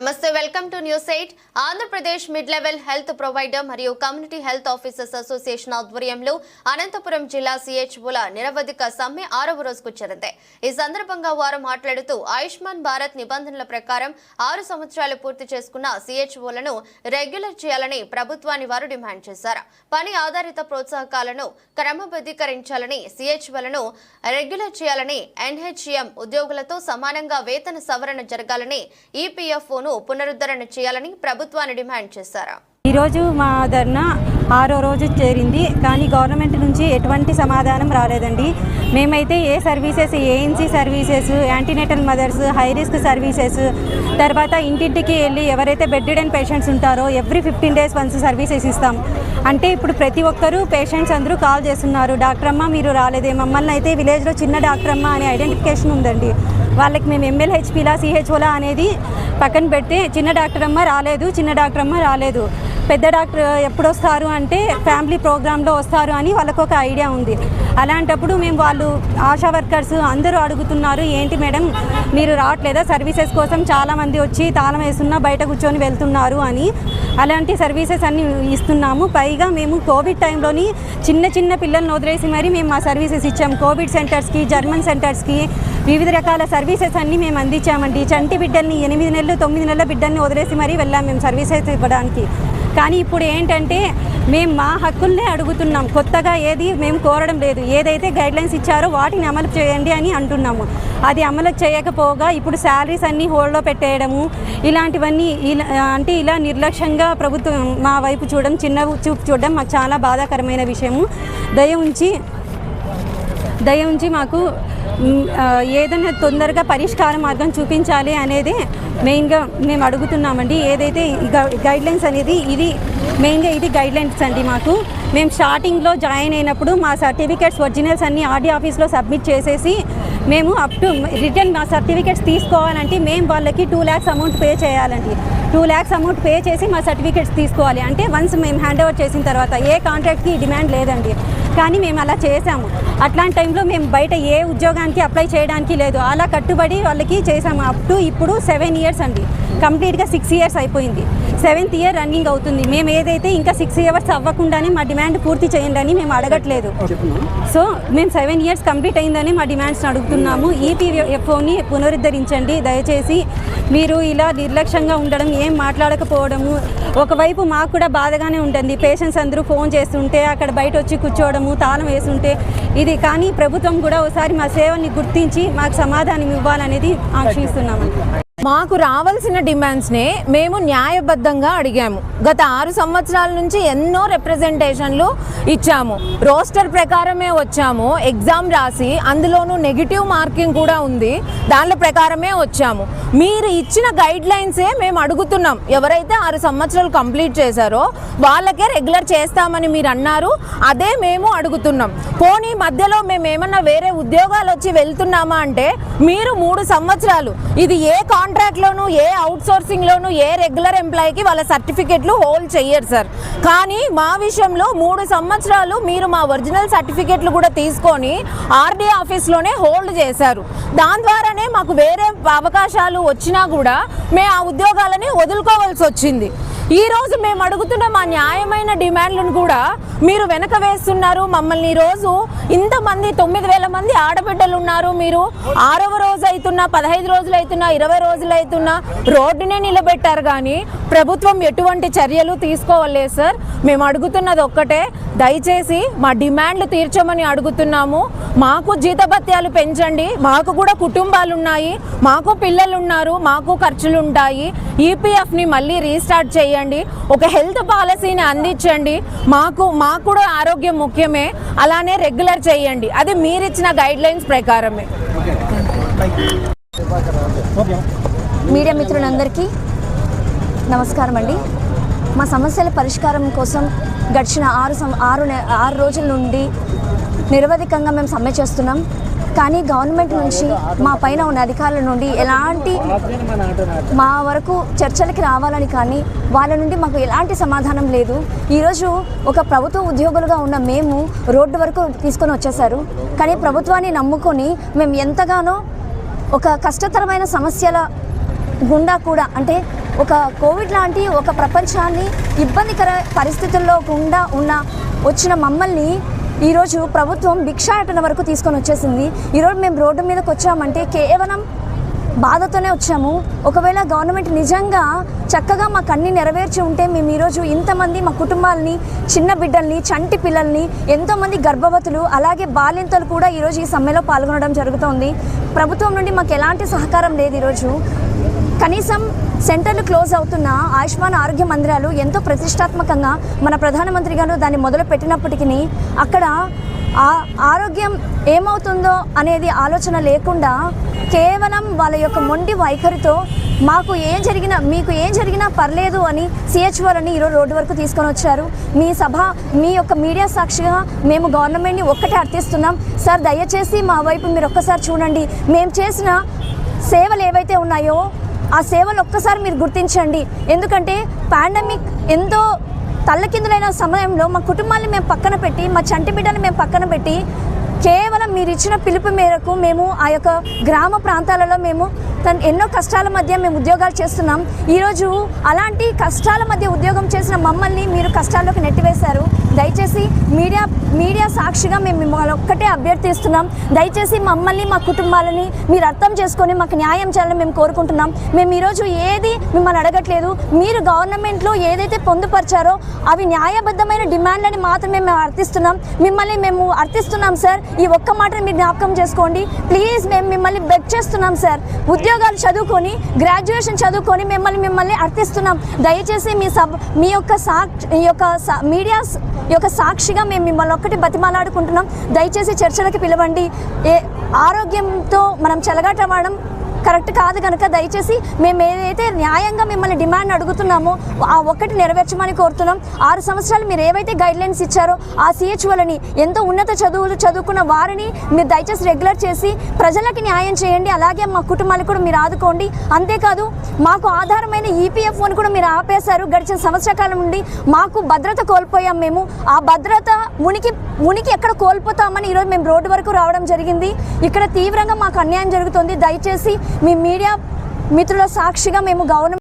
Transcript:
నమస్తే welcome to news eight. Andhra Pradesh mid level health provider మరియు community health officers association ఆధ్వర్యంలో అనంతపురం జిల్లా సిహెచ్ఓల నిరవధిక సమ్మె ఆరవ రోజుకు చేరింది. ఈ సందర్భంగా వారు మాట్లాడుతూ ఆయుష్మాన్ భారత్ నిబంధనల ప్రకారం ఆరు సంవత్సరాలు పూర్తి చేసుకున్న సిహెచ్ఓలను రెగ్యులర్ చేయాలని ప్రభుత్వాన్ని వారు డిమాండ్ చేశారు. పని ఆధారిత ప్రోత్సాహకాలను క్రమబద్ధీకరించాలని సిహెచ్ఓలను రెగ్యులర్ చేయాలని ఎన్హెచ్ఎం ఉద్యోగులతో సమానంగా వేతన సవరణ జరగాలని ఈపీఎఫ్ఓను పునరుద్ధరణ చేయాలని ప్రభుత్వాన్ని డిమాండ్ చేశారు. ఈరోజు మా ధర్నా ఆరో రోజు చేరింది కానీ గవర్నమెంట్ నుంచి ఎటువంటి సమాధానం రాలేదండి. మేమైతే ఏ services ANC services antenatal mothers high risk services తర్వాత ఇంటింటికి వెళ్ళి ఎవరైతే బెడ్డెడ్ పేషెంట్స్ ఉంటారో every fifteen days once services ఇస్తాం. అంటే ఇప్పుడు ప్రతి ఒక్కరూ పేషెంట్స్ అందరూ కాల్ చేస్తున్నారు. డాక్టర్ అమ్మ మీరు రాలేదే మమ్మల్ని అయితే విలేజ్లో చిన్న డాక్టర్ అమ్మ అనే ఐడెంటిఫికేషన్ ఉందండి. వాళ్ళకి మేము ఎంఎల్హెచ్పిలా సిహెచ్ఓలా అనేది పక్కన పెడితే చిన్న డాక్టర్ అమ్మ రాలేదు చిన్న డాక్టర్ అమ్మ రాలేదు. పెద్ద డాక్టర్ ఎప్పుడు వస్తారు అంటే ఫ్యామిలీ ప్రోగ్రాంలో వస్తారు అని వాళ్ళకు ఒక ఐడియా ఉంది. అలాంటప్పుడు మేము వాళ్ళు ఆశా వర్కర్స్ అందరూ అడుగుతున్నారు ఏంటి మేడం మీరు రావట్లేదా? సర్వీసెస్ కోసం చాలామంది వచ్చి తాళం వేస్తున్నా బయట కూర్చొని వెళ్తున్నారు అని. అలాంటి సర్వీసెస్ అన్ని ఇస్తున్నాము. పైగా మేము కోవిడ్ టైంలోని చిన్న చిన్న పిల్లల్ని వదిలేసి మరి మేము మా సర్వీసెస్ ఇచ్చాము. కోవిడ్ సెంటర్స్కి జర్మన్ సెంటర్స్కి వివిధ రకాల సర్వీసెస్ అన్ని మేము అందించామండి. చంటి బిడ్డల్ని ఎనిమిది నెలలు తొమ్మిది నెలల బిడ్డల్ని వదిలేసి మరీ వెళ్ళాం మేము సర్వీసెస్ ఇవ్వడానికి. కానీ ఇప్పుడు ఏంటంటే మేము మా హక్కుల్నే అడుగుతున్నాం. కొత్తగా ఏది మేము కోరడం లేదు. ఏదైతే గైడ్లైన్స్ ఇచ్చారో వాటిని అమలు చేయండి అని అంటున్నాము. అది అమలు చేయకపోగా ఇప్పుడు శాలరీస్ అన్నీ హోల్డ్లో పెట్టేయడము ఇలాంటివన్నీ ఇలా అంటే ఇలా నిర్లక్ష్యంగా ప్రభుత్వం మా వైపు చూడడం చిన్న చూపు చూడడం మాకు చాలా బాధాకరమైన విషయము. దయ ఉంచి దయ ఉంచి మాకు ఏదైనా తొందరగా పరిష్కార మార్గం చూపించాలి అనేది మెయిన్గా మేము అడుగుతున్నామండి. ఏదైతే గైడ్లైన్స్ అనేది ఇది మెయిన్గా ఇది గైడ్లైన్స్ అండి మాకు. మేము స్టార్టింగ్లో జాయిన్ అయినప్పుడు మా సర్టిఫికేట్స్ ఒరిజినల్స్ అన్ని ఆర్డీ ఆఫీస్లో సబ్మిట్ చేసేసి మేము అప్ టు రిటర్న్ మా సర్టిఫికేట్స్ తీసుకోవాలంటే మేము వాళ్ళకి టూ ల్యాక్స్ అమౌంట్ పే చేయాలండి. టూ ల్యాక్స్ అమౌంట్ పే చేసి మా సర్టిఫికేట్స్ తీసుకోవాలి. అంటే వన్స్ మేము హ్యాండ్ ఓవర్ చేసిన తర్వాత ఏ కాంట్రాక్ట్కి డిమాండ్ లేదండి. కానీ మేము అలా చేసాము అట్లాంటి టైంలో మేము బయట ఏ ఉద్యోగానికి అప్లై చేయడానికి లేదు. అలా కట్టుబడి వాళ్ళకి చేసాము అప్ టు ఇప్పుడు సెవెన్ ఇయర్స్ అండి. కంప్లీట్గా సిక్స్ ఇయర్స్ అయిపోయింది. సెవెంత్ ఇయర్ రన్నింగ్ అవుతుంది. మేము ఏదైతే ఇంకా సిక్స్ ఇయర్స్ అవ్వకుండానే మా డిమాండ్ పూర్తి చేయండి అని మేము అడగట్లేదు. సో మేము సెవెన్ ఇయర్స్ కంప్లీట్ అయిందని మా డిమాండ్స్ని అడుగుతున్నాము. ఈపీఎఫ్ఓని పునరుద్ధరించండి. దయచేసి మీరు ఇలా నిర్లక్ష్యంగా ఉండడం ఏం మాట్లాడకపోవడము ఒకవైపు మాకు కూడా బాధగానే ఉంటుంది. పేషెంట్స్ అందరూ ఫోన్ చేస్తుంటే అక్కడ బయట వచ్చి కూర్చోవడం కూర్చోవడము తాళం వేసుంటే ఇది కానీ ప్రభుత్వం కూడా ఒకసారి మా సేవల్ని గుర్తించి మాకు సమాధానం ఇవ్వాలనేది ఆశిస్తున్నాము మాకు రావాల్సిన డిమాండ్స్నే మేము న్యాయబద్ధంగా అడిగాము. గత ఆరు సంవత్సరాల నుంచి ఎన్నో రిప్రజెంటేషన్లు ఇచ్చాము. రోస్టర్ ప్రకారమే వచ్చాము. ఎగ్జామ్ రాసి అందులోనూ నెగిటివ్ మార్కింగ్ కూడా ఉంది. దాని ప్రకారమే వచ్చాము. మీరు ఇచ్చిన గైడ్ లైన్సే మేము అడుగుతున్నాం. ఎవరైతే ఆరు సంవత్సరాలు కంప్లీట్ చేశారో వాళ్ళకే రెగ్యులర్ చేస్తామని మీరు అన్నారు. అదే మేము అడుగుతున్నాం. పోనీ మధ్యలో మేము ఏమన్నా వేరే ఉద్యోగాలు వచ్చి వెళ్తున్నామా అంటే మీరు మూడు సంవత్సరాలు ఇది ఏ కాంట్రాక్ట్లోను ఏ అవుట్ సోర్సింగ్లోను ఏ రెగ్యులర్ ఎంప్లాయీకి వాళ్ళ సర్టిఫికెట్లు హోల్డ్ చెయ్యరు సార్ కానీ మా విషయంలో మూడు సంవత్సరాలు మీరు మా ఒరిజినల్ సర్టిఫికెట్లు కూడా తీసుకొని ఆర్డీ ఆఫీస్లోనే హోల్డ్ చేశారు. దాని ద్వారానే మాకు వేరే అవకాశాలు వచ్చినా కూడా మేము ఆ ఉద్యోగాలని వదులుకోవాల్సి వచ్చింది. ఈ రోజు మేము అడుగుతున్న మా న్యాయమైన డిమాండ్లను కూడా మీరు వెనక వేస్తున్నారు. మమ్మల్ని ఈరోజు రోజు ఇంతమంది తొమ్మిది వేల మంది ఆడబిడ్డలు ఉన్నారు. మీరు ఆరవ రోజు అవుతున్నా పదహైదు రోజులు అవుతున్నా ఇరవై రోజులు అవుతున్నా రోడ్డునే నిలబెట్టారు కానీ ప్రభుత్వం ఎటువంటి చర్యలు తీసుకోవలేదు సార్. మేము అడుగుతున్నది ఒక్కటే. దయచేసి మా డిమాండ్లు తీర్చమని అడుగుతున్నాము. మాకు జీతభత్యాలు పెంచండి. మాకు కూడా కుటుంబాలు ఉన్నాయి. మాకు పిల్లలు ఉన్నారు. మాకు ఖర్చులు ఉంటాయి. ఈపీఎఫ్ని మళ్ళీ రీస్టార్ట్ చేయండి. ఒక హెల్త్ పాలసీని అందించండి. మాకు మాకు కూడా ఆరోగ్యం ముఖ్యమే. అలానే రెగ్యులర్ చేయండి. అది మీరిచ్చిన గైడ్ లైన్స్ ప్రకారమే. మీడియా మిత్రులందరికీ నమస్కారం అండి. మా సమస్యల పరిష్కారం కోసం గడిచిన ఆరు సం ఆరు ఆరు రోజుల నుండి నిరవధికంగా మేము సమ్మె చేస్తున్నాం. కానీ గవర్నమెంట్ నుంచి మా పైన ఉన్న అధికారుల నుండి ఎలాంటి మా వరకు చర్చలకి రావాలని కానీ వాళ్ళ నుండి మాకు ఎలాంటి సమాధానం లేదు. ఈరోజు ఒక ప్రభుత్వ ఉద్యోగులుగా ఉన్న మేము రోడ్డు వరకు తీసుకొని వచ్చేసారు కానీ ప్రభుత్వాన్ని నమ్ముకొని మేము ఎంతగానో ఒక కష్టతరమైన సమస్యల గుండా కూడా అంటే ఒక కోవిడ్ లాంటి ఒక ప్రపంచాన్ని ఇబ్బందికర పరిస్థితుల్లో గుండా ఉన్న వచ్చిన మమ్మల్ని ఈరోజు ప్రభుత్వం భిక్షాటన వరకు తీసుకొని వచ్చేసింది. ఈరోజు మేము రోడ్డు మీదకి వచ్చామంటే కేవలం బాధతోనే వచ్చాము. ఒకవేళ గవర్నమెంట్ నిజంగా చక్కగా మాకు అన్ని నెరవేర్చి ఉంటే మేము ఈరోజు ఇంతమంది మా కుటుంబాలని చిన్న బిడ్డల్ని చంటి పిల్లల్ని ఎంతోమంది గర్భవతులు అలాగే బాలింతలు కూడా ఈరోజు ఈ సమ్మెలో పాల్గొనడం జరుగుతోంది. ప్రభుత్వం నుండి మాకు ఎలాంటి సహకారం లేదు ఈరోజు. కనీసం సెంటర్లు క్లోజ్ అవుతున్న ఆయుష్మాన్ ఆరోగ్య మందిరాలు ఎంతో ప్రతిష్టాత్మకంగా మన ప్రధానమంత్రి గారు దాన్ని మొదలు పెట్టినప్పటికీ అక్కడ ఆరోగ్యం ఏమవుతుందో అనేది ఆలోచన లేకుండా కేవలం వాళ్ళ యొక్క మొండి వైఖరితో మాకు ఏం జరిగినా మీకు ఏం జరిగినా పర్లేదు అని సిహెచ్ఓలని ఈరోజు రోడ్డు వరకు తీసుకొని వచ్చారు. మీ సభ మీ యొక్క మీడియా సాక్షిగా మేము గవర్నమెంట్ని ఒక్కటే అర్థిస్తున్నాం. సార్ దయచేసి మా వైపు మీరు ఒక్కసారి చూడండి. మేము చేసిన సేవలు ఏవైతే ఉన్నాయో ఆ సేవలు ఒక్కసారి మీరు గుర్తించండి. ఎందుకంటే పాండమిక్ ఎంతో తల్లకిందులైన సమయంలో మా కుటుంబాన్ని మేము పక్కన పెట్టి మా చంటి బిడ్డని మేము పక్కన పెట్టి కేవలం మీరు ఇచ్చిన పిలుపు మేరకు మేము ఆ యొక్క గ్రామ ప్రాంతాలలో మేము తను ఎన్నో కష్టాల మధ్య మేము ఉద్యోగాలు చేస్తున్నాం. ఈరోజు అలాంటి కష్టాల మధ్య ఉద్యోగం చేసిన మమ్మల్ని మీరు కష్టాల్లోకి నెట్టివేశారు. దయచేసి మీడియా మీడియా సాక్షిగా మేము మిమ్మల్ని ఒక్కటే అభ్యర్థిస్తున్నాం. దయచేసి మమ్మల్ని మా కుటుంబాలని మీరు అర్థం చేసుకొని మాకు న్యాయం చేయాలని మేము కోరుకుంటున్నాం. మేము ఈరోజు ఏది మిమ్మల్ని అడగట్లేదు. మీరు గవర్నమెంట్లో ఏదైతే పొందుపరిచారో అవి న్యాయబద్ధమైన డిమాండ్లని మాత్రమే మేము అర్థిస్తున్నాం. మిమ్మల్ని మేము అర్థిస్తున్నాం సార్. ఈ ఒక్క మాటను మీరు జ్ఞాపకం చేసుకోండి. ప్లీజ్ మేము మిమ్మల్ని బెగ్ చేస్తున్నాం సార్. ఉద్యోగాలు చదువుకొని గ్రాడ్యుయేషన్ చదువుకొని మిమ్మల్ని మిమ్మల్ని అర్థిస్తున్నాం. దయచేసి మీ సబ్ మీ యొక్క సాక్షి ఈ యొక్క సా- మీడియా యొక్క సాక్షిగా మేము మిమ్మల్ని ఒక్కటి బతిమాలాడుకుంటున్నాం. దయచేసి చర్చలకు పిలవండి. ఏ ఆరోగ్యంతో మనం చెలగాటమాడడం కరెక్ట్ కాదు కనుక దయచేసి మేము ఏదైతే న్యాయంగా మిమ్మల్ని డిమాండ్ అడుగుతున్నామో ఆ ఒక్కటి నెరవేర్చమని కోరుతున్నాం. ఆరు సంవత్సరాలు మీరు ఏవైతే గైడ్ లైన్స్ ఇచ్చారో ఆ సిహెచ్ఓలని ఎంతో ఉన్నత చదువులు చదువుకున్న వారిని మీరు దయచేసి రెగ్యులర్ చేసి ప్రజలకి న్యాయం చేయండి. అలాగే మా కుటుంబాలకు కూడా మీరు ఆదుకోండి. అంతేకాదు మాకు ఆధారమైన ఈపీఎఫ్ఓని కూడా మీరు ఆపేశారు. గడిచిన సంవత్సర కాలం నుండి మాకు భద్రత కోల్పోయాం మేము. ఆ భద్రత ఉనికి ఉనికి ఎక్కడ కోల్పోతామని ఈరోజు మేము రోడ్డు వరకు రావడం జరిగింది. ఇక్కడ తీవ్రంగా మాకు అన్యాయం జరుగుతుంది. దయచేసి మీ మీడియా మిత్రుల సాక్షిగా మేము గవర్నమెంట్